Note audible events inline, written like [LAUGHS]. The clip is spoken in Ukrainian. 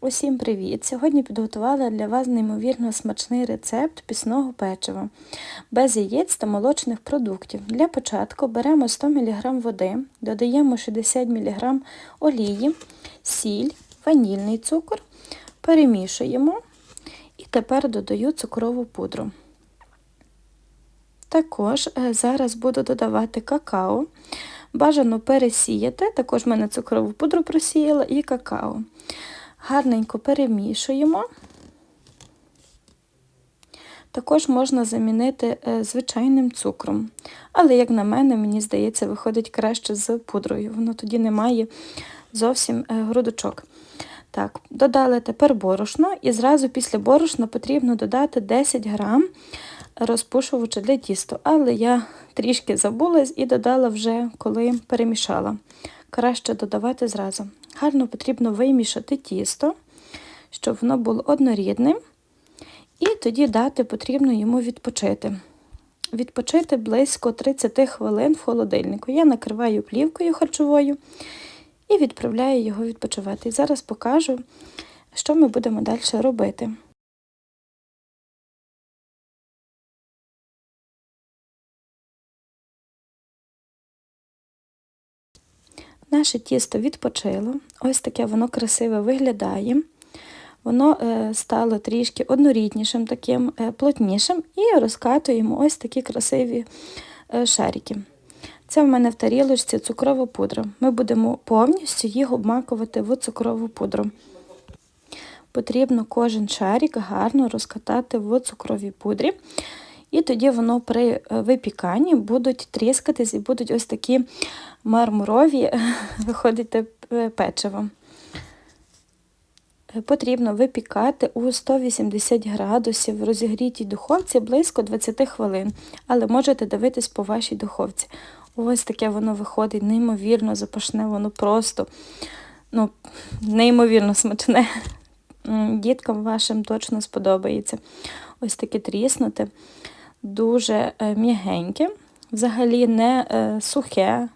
Усім привіт! Сьогодні підготувала для вас неймовірно смачний рецепт пісного печива без яєць та молочних продуктів. Для початку беремо 100 мг води, додаємо 60 мг олії, сіль, ванільний цукор, перемішуємо і тепер додаю цукрову пудру. Також е, зараз буду додавати какао. Бажано пересіяти, також в мене цукрову пудру просіяла і какао. Гарненько перемішуємо. Також можна замінити е, звичайним цукром. Але, як на мене, мені здається, виходить краще з пудрою. Воно тоді не має зовсім е, грудочок. Так, Додали тепер борошно, і зразу після борошна потрібно додати 10 грам розпушувача для тісту. Але я трішки забулась і додала вже, коли перемішала. Краще додавати зразу. Гарно потрібно вимішати тісто, щоб воно було однорідним. І тоді дати потрібно йому відпочити. Відпочити близько 30 хвилин в холодильнику. Я накриваю плівкою харчовою і відправляю його відпочивати. І зараз покажу, що ми будемо далі робити. Наше тісто відпочило, ось таке воно красиве виглядає. Воно е, стало трішки одноріднішим, таким е, плотнішим, і розкатуємо ось такі красиві е, шарики. Це в мене в тарілочці цукрова пудра. Ми будемо повністю їх обмакувати в цукрову пудру. Потрібно кожен шарик гарно розкатати в цукровій пудрі. І тоді воно при випіканні будуть тріскатись і будуть ось такі мармурові [LAUGHS] виходить печиво. Потрібно випікати у 180 градусів в розігрітій духовці близько 20 хвилин, але можете дивитись по вашій духовці. Ось таке воно виходить, неймовірно запашне, воно просто ну, неймовірно смачне. Діткам вашим точно сподобається. Ось таке тріснуте, дуже е, м'ягеньке, взагалі не е, сухе,